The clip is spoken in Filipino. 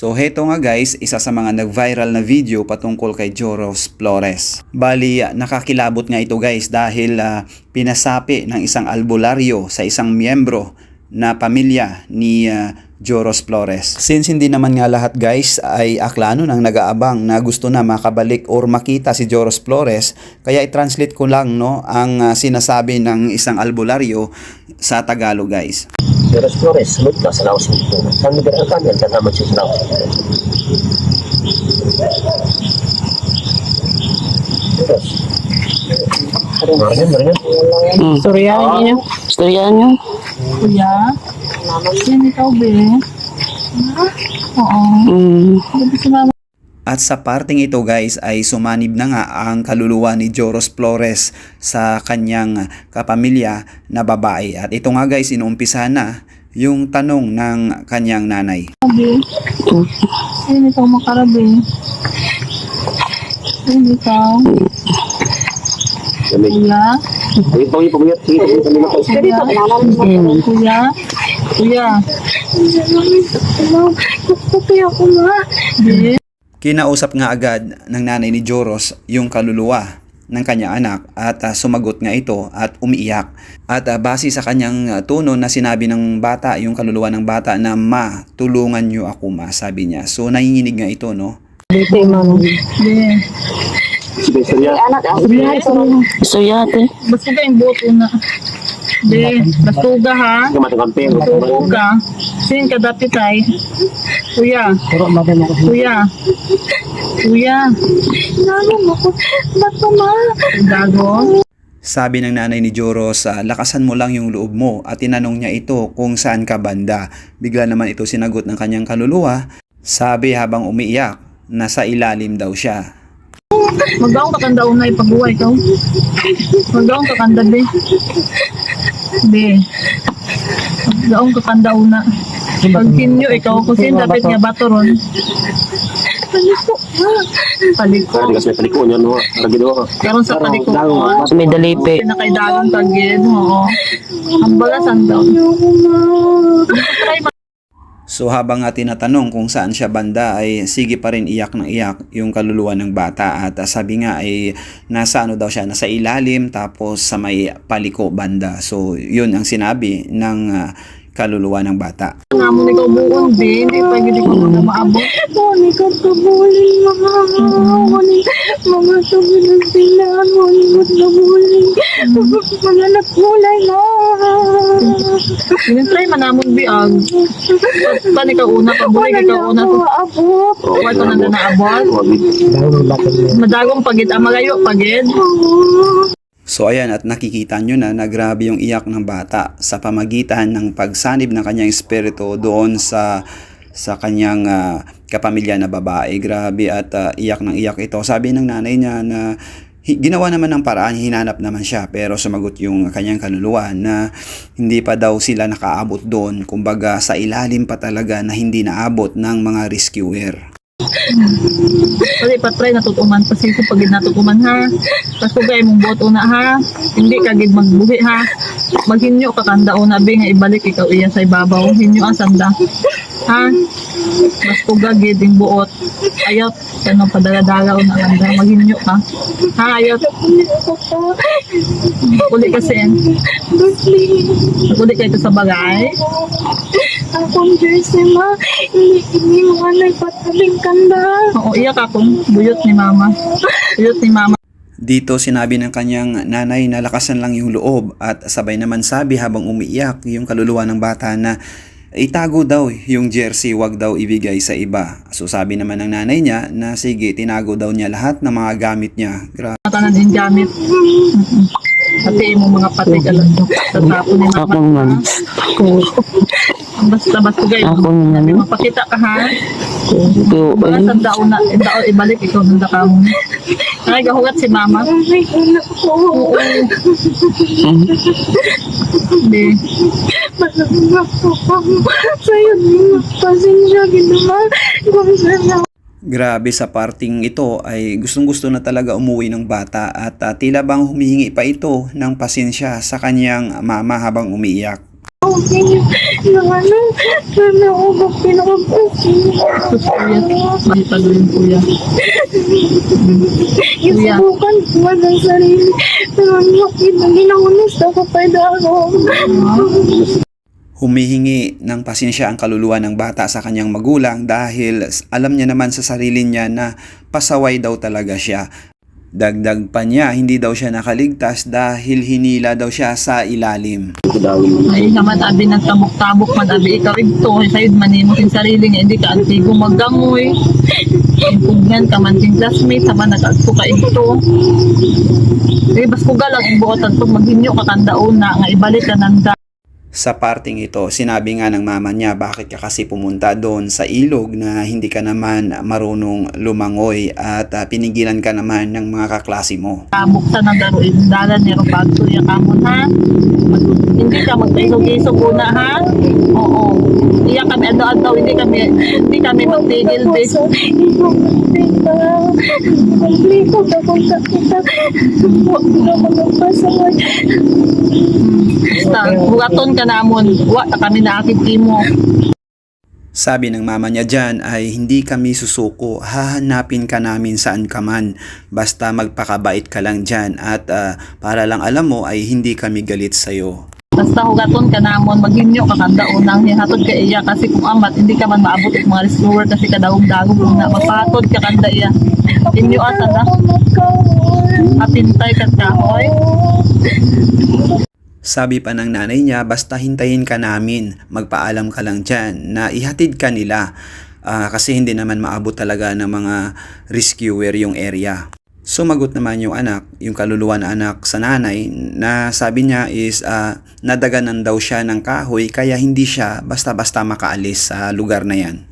So heto nga guys, isa sa mga nag-viral na video patungkol kay Joros Flores. Bali, nakakilabot nga ito guys dahil ah, pinasapi ng isang albularyo sa isang miyembro na pamilya ni ah, Joros Flores. Since hindi naman nga lahat guys ay aklano nang nag-aabang na gusto na makabalik or makita si Joros Flores, kaya i-translate ko lang no ang ah, sinasabi ng isang albularyo sa Tagalog guys. Pero Flores, sunod ka sa laos nito. Saan mo ganang kanyan? Saan naman siya sa laos? Flores. Ano nga rin, rin? Hmm. Storyahan niyo. Istoryahan nyo. Kuya. Yan ikaw, be. Oo. Hmm. Sabi si mama. At sa parting ito guys ay sumanib na nga ang kaluluwa ni Joros Flores sa kanyang kapamilya na babae. At ito nga guys inuumpisa na yung tanong ng kanyang nanay. Sabi. Yan ikaw makarabi. Ikaw. Lamig. Kuya. Kuya. Kuya. Kuya. Kuya. Be. Kinausap nga agad ng nanay ni Joros yung kaluluwa ng kanyang anak at ah, sumagot nga ito at umiiyak. At ah, base sa kanyang ah, tono na sinabi ng bata, yung kaluluwa ng bata na ma, tulungan niyo ako ma, sabi niya. So nanginginig nga ito no. Be. Sige, Surya. Istoryahan ate. Basta ka yung boto na. Be. Bastuga ha. Bastuga. Sin ka dapit ay. Kuya. Kuya. Kuya. Gago mo ko. Bato ma. Gago. Sabi ng nanay ni Joros, ah, lakasan mo lang yung loob mo at tinanong niya ito kung saan ka banda. Bigla naman ito sinagot ng kanyang kaluluwa. Sabi habang umiiyak, nasa ilalim daw siya. Magdaong kakanda una ipagbuhay ikaw. Magdaong kakanda be. Be. Magdaong kakanda una. Pagkinyo ikaw kung sin dapat nga bato ron. Paliko. Paliko. Kasi may paliko niya, no? Ragido. Karon sa paliko Dago, ko. Sa may dalipi. Pinakaidagang tagid. Oo. Ang balasan daw. Try So habang nga tinatanong kung saan siya banda ay sige pa rin iyak ng iyak yung kaluluwa ng bata at ah, sabi nga ay nasa ano daw siya nasa ilalim tapos sa may paliko banda. So yun ang sinabi ng ah, kaluluwa ng bata. Namon ikaw buon din, hindi pa gid ko na maabot. Oni ka kabulin mga oni mga ng sila oni ko kabulin. Mga nakulay na. Try manamon biag. Tani ka una kabulin ikaw una. Abot. Wala ko na naabot. Madagong pagid ang magayo pagid. So ayan at nakikita nyo na na grabe yung iyak ng bata sa pamagitan ng pagsanib ng kanyang espiritu doon sa sa kanyang ah, kapamilya na babae. Grabe at ah, iyak ng iyak ito. Sabi ng nanay niya na ginawa naman ng paraan, hinanap naman siya pero sumagot yung kanyang kaluluwa na hindi pa daw sila nakaabot doon. Kumbaga sa ilalim pa talaga na hindi naabot ng mga rescuer. Kasi patry natutuman pa siya pag natutuman ha. Tapos kung kaya mong boto na ha. Hindi ka gid magbuhi ha. Maghinyo ka kanda una bi nga ibalik ikaw iya sa ibabaw. Hinyo ang sanda. Ha? Mas kuga gid yung buot. Ayot. Kano padala-dala una kanda. Maghinyo ka. Ha ayot. Uli kasi. Uli kayo sa bagay. Akong jersey ma, hindi hindi mo nga nagpataling kanda. Oo, iyak akong buyot ni mama. Buyot ni mama. Dito sinabi ng kanyang nanay na lakasan lang yung loob at sabay naman sabi habang umiiyak yung kaluluwa ng bata na itago daw yung jersey, wag daw ibigay sa iba. So sabi naman ng nanay niya na sige, tinago daw niya lahat ng mga gamit niya. Grabe. Tanan din gamit. Pati mo mga patig alam. Tatapon ni mama. Ako man. Basta basta guys. Ako man. Mapakita ka ha. Ito. Baka sa daon na, daon ibalik ikaw ng ka mo. Ay, gahugat si mama. Ay, anak ko. Oo. Hindi. Sa'yo, pasensya, ginawa. Kung sana Grabe sa parting ito ay gustong gusto na talaga umuwi ng bata at ah, tila bang humihingi pa ito ng pasensya sa kanyang mama habang umiiyak. Niyo ng ano, sana ako ba pinakapasin? Sus, kuya. Mahitalo yun, kuya. Kuya. Isubukan ko ang sarili. Pero bakit naging honest ako pa ako? Humihingi ng pasensya ang kaluluwa ng bata sa kanyang magulang dahil alam niya naman sa sarili niya na pasaway daw talaga siya. Dagdag pa niya, hindi daw siya nakaligtas dahil hinila daw siya sa ilalim. Ay, naman abi nagtabok-tabok man abi ikaw ito. Sayod manimo kin sarili nga hindi ka antigo maggangoy. Impugnan ka man kin classmate sama nag-agto ka ito. Eh, bas ko galang imbuotan pag maghinyo ka kanda una nga ibalik ka nanda. Sa parting ito, sinabi nga ng mama niya bakit ka kasi pumunta doon sa ilog na hindi ka naman marunong lumangoy at ah, pinigilan ka naman ng mga kaklase mo. Buksan ang daro dalan ni Roberto ya kamon ha. Mag- hindi ka magtisog-isog una ha. Oo. Iya kami ano-ano hindi kami hindi kami magtigil bis. Kompleto ka kung kakita. Huwag na ako magpasaway. Basta bugaton ka namon. Wa ta kami nakikimo. Sabi ng mama niya dyan ay hindi kami susuko, hahanapin ka namin saan ka man. Basta magpakabait ka lang dyan at ah, para lang alam mo ay hindi kami galit sa'yo. Basta hugaton ka namon maghinyo ka kanda unang hihatod ka iya kasi kung amat hindi ka man maabot og mga rescuer kasi kadawog dagog una mapatod ka kanda iya. Inyo asa na ka kahoy. Sabi pa ng nanay niya, basta hintayin ka namin, magpaalam ka lang dyan na ihatid ka nila Ah, kasi hindi naman maabot talaga ng mga rescuer yung area. Sumagot naman yung anak, yung kaluluwa na anak sa nanay na sabi niya is ah, nadaganan daw siya ng kahoy kaya hindi siya basta-basta makaalis sa lugar na yan.